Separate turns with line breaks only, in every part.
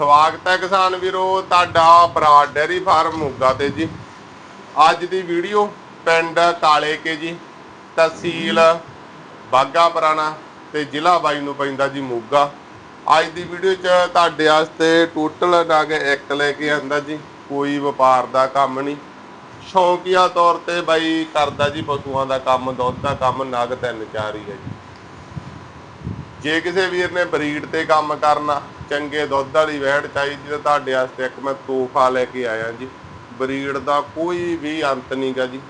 ਸਵਾਗਤ ਹੈ ਕਿਸਾਨ ਵੀਰੋ, ਤੁਹਾਡਾ ਬਰਾਡ ਡੈਰੀ ਫਾਰਮ ਮੋਗਾ ਤੇ ਜੀ। ਅੱਜ ਦੀ ਵੀਡੀਓ ਪਿੰਡ ਕਾਲੇ ਕੇ ਜੀ, ਤਹਿਸੀਲ ਬਾਗਾ ਪੁਰਾਣਾ ਤੇ ਜ਼ਿਲ੍ਹਾ ਬਾਈ ਨੂੰ ਪੈਂਦਾ ਜੀ ਮੋਗਾ। ਅੱਜ ਦੀ ਵੀਡੀਓ 'ਚ ਤੁਹਾਡੇ ਵਾਸਤੇ ਟੋਟਲ ਨਗ ਇੱਕ ਲੈ ਕੇ ਆਂਦਾ ਜੀ, ਕੋਈ ਵਪਾਰ ਦਾ ਕੰਮ ਨਹੀਂ। ਸ਼ੌਂਕੀਆ ਤੌਰ ਤੇ ਬਾਈ ਕਰਦਾ ਜੀ ਪਸ਼ੂਆਂ ਦਾ ਕੰਮ, ਦੁੱਧ ਦਾ ਕੰਮ, ਨਗ ਤਿੰਨ ਚਾਰ ਹੀ ਹੈ ਜੀ। ਜੇ ਕਿਸੇ ਵੀਰ ਨੇ ਬਰੀਡ ਤੇ ਕੰਮ ਕਰਨਾ ਚੰਗੇ ਦੁੱਧ ਵਾਲੀ ਵੈੜ ਚਾਹੀਦੀ ਤਾਂ ਤੁਹਾਡੇ ਵਾਸਤੇ ਇੱਕ ਮੈਂ ਤੋਹਫਾ ਲੈ ਕੇ ਆਇਆ ਜੀ। ਬਰੀਡ ਦਾ ਕੋਈ ਵੀ ਅੰਤ ਨਹੀਂਗਾ ਜੀ।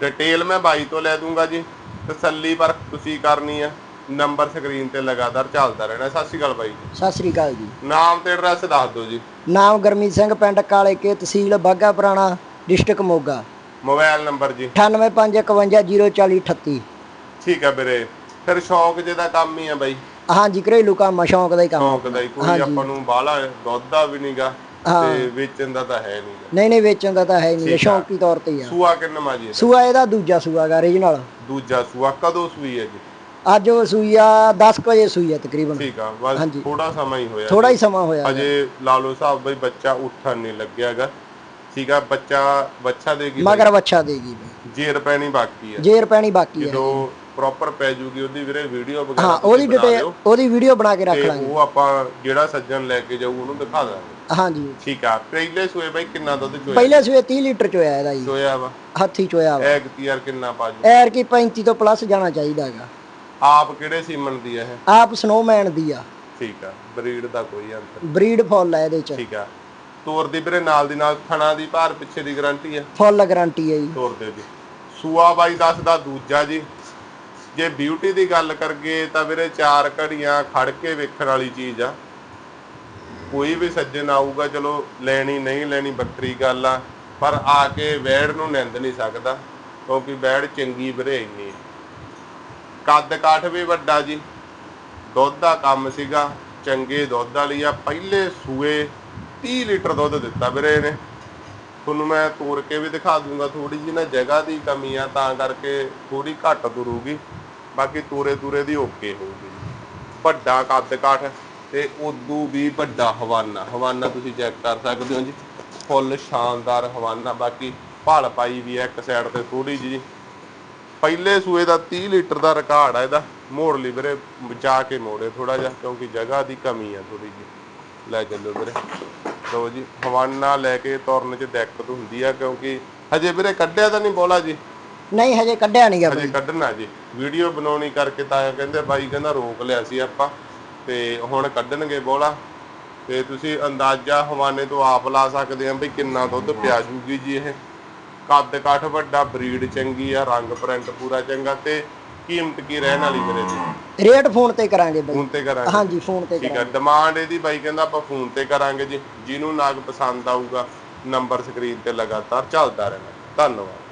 ਡਿਟੇਲ ਮੈਂ ਬਾਈ ਤੋਂ ਲੈ ਦੂੰਗਾ ਜੀ। ਤਸੱਲੀ ਪਰ ਤੁਸੀਂ ਕਰਨੀ ਆ। ਨੰਬਰ ਸਕਰੀਨ ਤੇ ਲਗਾਤਾਰ ਚੱਲਦਾ ਰਹਿਣਾ। ਸਤਿ ਸ਼੍ਰੀ ਅਕਾਲ ਬਾਈ ਜੀ।
ਸਤਿ ਸ੍ਰੀ ਅਕਾਲ ਜੀ।
ਨਾਮ ਤੇ ਐਡਰੈਸ ਦੱਸ ਦਿਓ ਜੀ।
ਨਾਮ ਗਰਮੀਤ ਸਿੰਘ ਪਿੰਡ ਕਾਲੇ ਕੇ ਤਹਿਸੀਲ ਬਾਗਾ ਪੁਰਾਣਾ ਡਿਸਟ੍ਰਿਕਟ ਮੋਗਾ।
ਮੋਬਾਈਲ ਨੰਬਰ ਜੀ।
9851540838
ਠੀਕ ਹੈ ਵੀਰੇ। ਫਿਰ ਸ਼ੌਂਕ ਜਿਹਦਾ ਕੰਮ ਹੀ ਆ ਬਾਈ।
ਹਾਂਜੀ ਘਰੇਲੂ ਕੰਮ ਆ, ਸ਼ੌਂਕ ਦਾ ਹੀ ਕੰਮ।
ਸ਼ੌਂਕ ਦਾ ਹੀ ਕੋਈ। ਆਪਾਂ ਨੂੰ ਬਾਹਲਾ ਦੁੱਧ ਦਾ ਵੀ ਨਹੀਂਗਾ। ਤੇ ਵੇਚਣ ਦਾ ਤਾਂ ਹੈ ਨਹੀਂਗਾ
ਨਹੀਂ ਨਹੀਂ ਵੇਚਣ ਦਾ ਤਾਂ ਹੈ ਨਹੀਂ। ਸ਼ੌਂਕੀ ਤੌਰ ਤੇ ਹੀ ਆ।
ਸੂਆ ਕਿੰਨਾ ਮਾ ਜੀ ਇਹਦਾ?
ਸੂਆ ਇਹਦਾ ਦੂਜਾ ਸੂਆ ਗਾ ਰੀਜਨਲ
ਦੂਜਾ ਸੂਆ ਕਦੋਂ ਸੂਈ ਹੈ ਜੀ?
ਅੱਜ ਉਹ ਸੂਈ ਆ 10 ਕੁ ਵਜੇ ਸੂਈ ਆ ਤਕਰੀਬਨ।
ਠੀਕ ਆ ਬਸ। ਥੋੜਾ ਸਮਾਂ ਹੀ ਹੋਇਆ
ਥੋੜਾ ਹੀ ਸਮਾਂ ਹੋਇਆ
ਅਜੇ ਲਾਲੋ ਸਾਹਿਬ ਬਈ ਬੱਚਾ ਉੱਠਣ ਨਹੀਂ ਲੱਗਿਆਗਾ ਠੀਕ ਆ ਬੱਚਾ ਬੱਚਾ ਦੇਗੀ
ਮਗਰ ਵੱਛਾ ਦੇਗੀ।
ਜੇਰ ਪੈਣੀ ਬਾਕੀ ਹੈ
ਜੇਰ ਪੈਣੀ ਬਾਕੀ ਹੈ
ਜਦੋਂ ਪ੍ਰੋਪਰ ਪੈ ਜੂਗੀ ਉਹਦੀ ਵੀਰੇ ਵੀਡੀਓ ਵਗੈਰਾ
ਹਾਂ ਉਹਦੀ ਡਿਟੇਲ ਉਹਦੀ ਵੀਡੀਓ ਬਣਾ ਕੇ ਰੱਖ ਲਾਂਗੇ।
ਉਹ ਆਪਾਂ ਜਿਹੜਾ ਸੱਜਣ ਲੈ ਕੇ ਜਾਊ ਉਹਨੂੰ ਦਿਖਾ ਦਾਂਗੇ।
ਹਾਂਜੀ।
ਠੀਕ ਆ। ਪਹਿਲੇ ਸੂਏ ਬਈ ਕਿੰਨਾ ਦੁੱਧ ਚੋਇਆ?
ਪਹਿਲੇ ਸੂਏ 30 ਲੀਟਰ ਚੋਇਆ ਇਹਦਾ ਜੀ।
ਚੋਇਆ ਵਾ?
ਹੱਥੀ ਚੋਇਆ ਵਾ।
ਐਗ ਤੀਆਰ ਕਿੰਨਾ ਪਾ ਜੂ?
ਐਰ ਕੀ 35 ਤੋਂ ਪਲੱਸ ਜਾਣਾ ਚਾਹੀਦਾ ਹੈਗਾ।
ਆਪ ਕਿਹੜੇ ਸੀਮਨ ਦੀ ਹੈ ਇਹ?
ਆਪ ਸਨੋਮੈਨ ਦੀ ਆ।
ਠੀਕ ਆ। ਬਰੀਡ ਦਾ ਕੋਈ ਅੰਤਰ
ਬਰੀਡ ਫੁੱਲ ਹੈ ਇਹਦੇ ਚ।
ਠੀਕ ਆ। ਤੋਰ ਦੀ ਵੀਰੇ ਨਾਲ ਦੀ ਨਾਲ ਥਣਾ ਦੀ ਭਾਰ ਪਿੱਛੇ ਦੀ ਗਾਰੰਟੀ ਆ।
ਫੁੱਲ ਗਾਰੰਟੀ ਹੈ ਜੀ।
ਤੋਰ ਦਿਓ ਜੀ ਸੂਆ ਬਾਈ ਦੱਸਦਾ ਦੂਜਾ ਜੀ। ਜੇ ਬਿਊਟੀ ਦੀ ਗੱਲ ਕਰਗੇ ਤਾਂ ਵੀਰੇ ਚਾਰ ਘੜੀਆਂ ਖੜ ਕੇ ਵੇਖਣ ਵਾਲੀ ਚੀਜ਼ ਆ। ਕੋਈ ਵੀ ਸੱਜਣ ਆਊਗਾ, ਚਲੋ ਲੈਣੀ ਨਹੀਂ ਲੈਣੀ ਵੱਖਰੀ ਗੱਲ ਆ, ਪਰ ਆ ਕੇ ਵੈੜ ਨੂੰ ਨਿੰਦ ਨਹੀਂ ਸਕਦਾ, ਕਿਉਂਕਿ ਵੈੜ ਚੰਗੀ ਵੀਰੇ ਇੰਨੀ ਕੱਦ ਕਾਠ ਵੀ ਵੱਡਾ ਜੀ, ਦੁੱਧ ਦਾ ਕੰਮ ਸੀਗਾ, ਚੰਗੇ ਦੁੱਧ ਵਾਲੀ ਆ, ਪਹਿਲੇ ਸੂਏ 30 ਲੀਟਰ ਦੁੱਧ ਦਿੱਤਾ ਵੀਰੇ ਨੇ ਤੁਹਾਨੂੰ ਮੈਂ ਤੋੜ ਕੇ ਵੀ ਦਿਖਾ ਦੂੰਗਾ ਥੋੜੀ ਜਿਹੀ ਨਾ ਜਗ੍ਹਾ ਦੀ ਕਮੀ ਆ, ਤਾਂ ਕਰਕੇ ਥੋੜੀ ਘੱਟ ਤੁਰੂਗੀ ਬਾਕੀ ਤੂਰੇ ਤੂਰੇ ਦੀ ਓਕੇ ਹੋਊਗੀ। ਵੱਡਾ ਕੱਦ ਕਾਠ ਤੇ ਉਦੋਂ ਵੀ ਵੱਡਾ ਹਵਾਨਾ। ਹਵਾਨਾ ਤੁਸੀਂ ਚੈੱਕ ਕਰ ਸਕਦੇ ਹੋ ਜੀ। ਫੁੱਲ ਸ਼ਾਨਦਾਰ ਹਵਾਨਾ। ਬਾਕੀ ਭਲ ਪਾਈ ਵੀ ਹੈ ਇੱਕ ਸਾਈਡ ਤੇ ਥੋੜੀ ਜੀ ਪਹਿਲੇ ਸੂਏ ਦਾ 30 ਲੀਟਰ ਦਾ ਰਿਕਾਰਡ ਆ ਇਹਦਾ। ਮੋੜ ਲਈ ਵੀਰੇ ਬਚਾ ਕੇ ਮੋੜੇ ਥੋੜਾ ਜਿਹਾ, ਕਿਉਂਕਿ ਜਗ੍ਹਾ ਦੀ ਕਮੀ ਆ ਥੋੜੀ ਜਿਹੀ। ਲੈ ਚੱਲੋ ਵੀਰੇ। ਲਓ ਜੀ, ਹਵਾਨਾ ਲੈ ਕੇ ਤੁਰਨ 'ਚ ਦਿੱਕਤ ਹੁੰਦੀ ਆ, ਕਿਉਂਕਿ ਹਜੇ ਵੀਰੇ ਕੱਢਿਆ ਤਾਂ ਨਹੀਂ ਬੋਲਾ ਜੀ।
ਨਹੀਂ ਹਜੇ ਕੱਢਿਆ ਨਹੀਂ ਗਾ
ਹਜੇ
ਬਈ।
ਕੱਢਣਾ ਜੀ। ਵੀਡੀਓ ਬਣਾਉਣੀ ਕਰਕੇ ਤਾਂ ਕਹਿੰਦੇ ਬਾਈ ਕਹਿੰਦਾ ਰੋਕ ਲਿਆ ਸੀ ਆਪਾਂ ਤੇ ਹੁਣ ਕੱਢਣਗੇ ਬੋਲਾ। ਤੇ ਤੁਸੀਂ ਅੰਦਾਜ਼ਾ ਹਵਾਨੇ ਤੋਂ ਆਪ ਲਾ ਸਕਦੇ ਆ ਵੀ ਕਿੰਨਾ ਦੁੱਧ ਪਿਆ ਜੂਗੀ ਜੀ ਇਹ। ਕੱਦ ਕਾਠ ਵੱਡਾ ਬਰੀਡ ਚੰਗੀ ਆ ਰੰਗ ਪ੍ਰਿੰਟ ਪੂਰਾ ਚੰਗਾ ਤੇ ਕੀਮਤ ਕੀ ਰਹਿਣ ਵਾਲੀ ਮੇਰੇ ਜੀ?
ਰੇਟ ਫੋਨ ਤੇ ਕਰਾਂਗੇ ਬਈ।
ਫੋਨ ਤੇ ਕਰਾਂਗੇ।
ਹਾਂਜੀ ਫੋਨ ਤੇ
ਠੀਕ ਆ
ਕਰਾਂਗੇ।
ਡਿਮਾਂਡ ਇਹਦੀ ਬਾਈ ਕਹਿੰਦਾ ਆਪਾਂ ਫੋਨ ਤੇ ਕਰਾਂਗੇ ਜੀ। ਜਿਹਨੂੰ ਨਾਗ ਪਸੰਦ ਆਊਗਾ ਨੰਬਰ ਸਕਰੀਨ ਤੇ ਲਗਾਤਾਰ ਚੱਲਦਾ ਰਹਿਣਾ। ਧੰਨਵਾਦ।